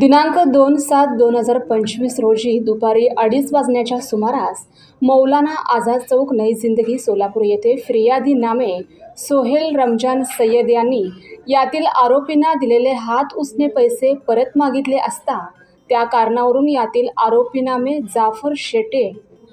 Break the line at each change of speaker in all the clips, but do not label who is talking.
दिनांक दोन सात दोन हजार पंचवीस रोजी दुपारी अडीच वाजण्याच्या सुमारास मौलाना आझाद चौक नई जिंदगी सोलापूर येथे फिर्यादी नामे सोहेल रमजान सय्यद यांनी यातील आरोपींना दिलेले हात उसने पैसे परत मागितले असता त्या कारणावरून यातील आरोपीनामे जाफर शेटे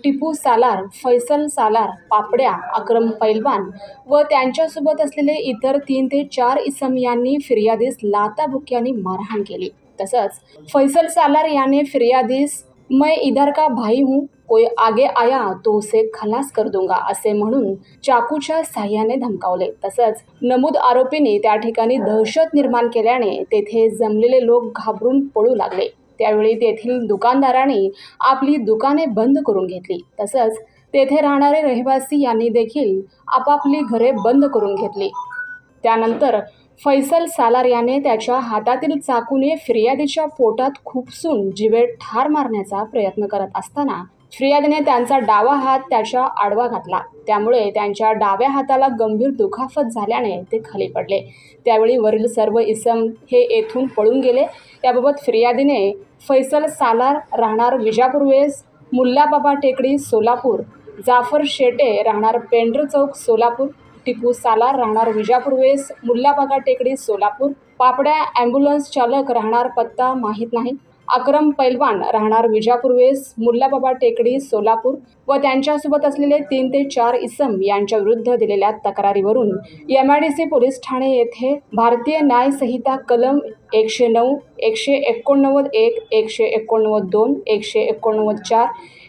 टिपू सालार फैसल सालार पापड्या अक्रम पैलवान व त्यांच्यासोबत असलेले इतर तीन ते चार इसम यांनी फिर्यादीस लाताभुक्यांनी मारहाण केली. तसंच फैसल सालार याने फिर्यादीस मैं इधर का भाई हूँ कोई आगे आया तो उसे खलास कर दूंगा असे म्हणून चाकूच्या साह्याने धमकावले. तसंच नमूद आरोपींनी त्या ठिकाणी दहशत निर्माण केल्याने तेथे जमलेले लोक घाबरून पळू लागले. त्यावेळी तेथील दुकानदारांनी आपली दुकाने बंद करून घेतली. तसंच तेथे राहणारे रहिवासी यांनी देखील आपापली घरे बंद करून घेतली. त्यानंतर फैसल सालार याने त्याच्या हातातील चाकूने फिर्यादीच्या पोटात खुपसून जिवे ठार मारण्याचा प्रयत्न करत असताना फिर्यादीने त्यांचा डावा हात त्याच्या आडवा घातला. त्यामुळे त्यांच्या डाव्या हाताला गंभीर दुखापत झाल्याने ते खाली पडले. त्यावेळी वरील सर्व इसम हे येथून पळून गेले. याबाबत फिर्यादीने फैसल सालार राहणार विजापूर वेस मुल्लाबाबा टेकडी सोलापूर जाफर शेटे राहणार पेंढर चौक सोलापूर टिपू सालार राहणार विजापूर वेस मुल्लाबागा टेकडी सोलापूर. पापड्या ॲम्ब्युलन्स चालक राहणार पत्ता माहीत नाही. अक्रम पैलवान राहणार विजापूर वेस मुल्लाबाबा टेकडी सोलापूर व त्यांच्यासोबत असलेले तीन ते चार इसम यांच्या विरुद्ध दिलेल्या तक्रारीवरून M I D C police Thane येथे भारतीय न्याय संहिता कलम एकशे नऊ एकशे एकोणनव्वद एक एकशे एकोणनव्वद दोन एकशे एकोणनव्वद चार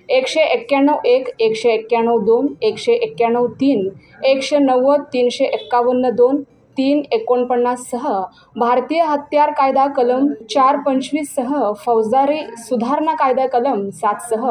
एकशे एक्क्याण्णव एक एकशे एक्क्याण्णव दोन एकशे एक्क्याण्णव तीन एकशे नव्वद तीनशे एक्कावन्न दोन तीन एकोणपन्नाससह भारतीय हत्यार कायदा कलम चार पंचवीससह फौजदारी सुधारणा कायदा कलम सातसह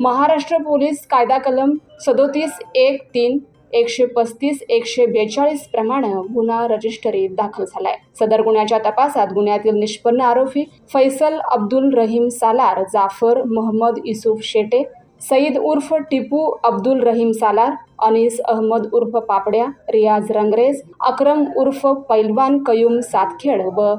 महाराष्ट्र पोलीस कायदा कलम सदोतीस एक तीन एकशे पस्तीस एकशे बेचाळीस प्रमाणे गुन्हा रजिस्टरीत दाखल झालाय. सदर गुन्ह्याच्या तपासात गुन्ह्यातील निष्पन्न आरोपी फैसल अब्दुल रहीम सालार जाफर मोहम्मद युसुफ शेटे सईद उर्फ टिपू अब्दुल रहीम सालार अनिस अहमद उर्फ पापड्या रियाज रंगरेज अक्रम उर्फ पैलवान कयूम सातखेड व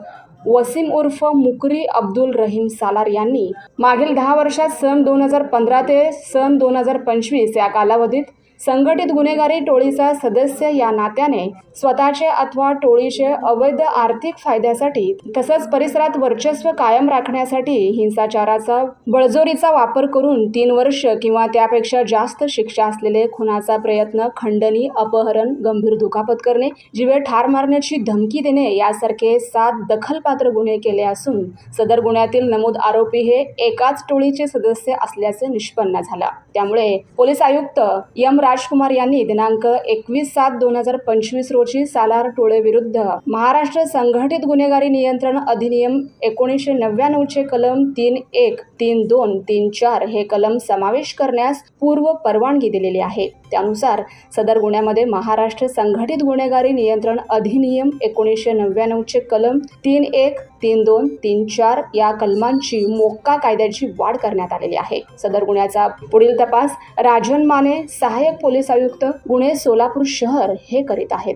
वसीम उर्फ मुकरी अब्दुल रहीम सालार यांनी मागील दहा वर्षात सन दोन हजार पंधरा ते सन दोन हजार पंचवीस या कालावधीत संघटित गुन्हेगारी टोळीचा सदस्य या नात्याने स्वतःचे अथवा टोळीचे अवैध आर्थिक फायद्यासाठी तसंच परिसरात वर्चस्व कायम राखण्यासाठी हिंसाचाराचा बळजोरीचा वापर करून तीन वर्ष किंवा त्यापेक्षा जास्त शिक्षा असलेले खुनाचा प्रयत्न खंडणी अपहरण गंभीर दुखापत करणे जीवे ठार मारण्याची धमकी देणे यासारखे सात दखलपात्र गुन्हे केले असून सदर गुन्ह्यातील नमूद आरोपी हे एकाच टोळीचे सदस्य असल्याचे निष्पन्न झालं. त्यामुळे पोलीस आयुक्त यम राजकुमार यांनी दिनांक एकवीस सात दोन हजार पंचवीस रोजी सालार टोळे विरुद्ध महाराष्ट्र संघटित गुन्हेगारी नियंत्रण अधिनियम एकोणीसशे नव्याण्णवचे कलम तीन एक तीन दोन तीन चार हे कलम समावेश करण्यास पूर्व परवानगी दिलेली आहे. त्यानुसार सदर गुन्ह्यामध्ये महाराष्ट्र संघटित गुन्हेगारी नियंत्रण अधिनियम एकोणीसशे नव्याण्णवचे कलम तीन एक तीन दोन तीन चार या कलमांची मोक्का कायद्याची वाढ करण्यात आलेली आहे. सदर गुन्ह्याचा पुढील तपास राजन माने सहाय्यक पोलीस आयुक्त गुणे सोलापूर शहर हे करीत आहेत.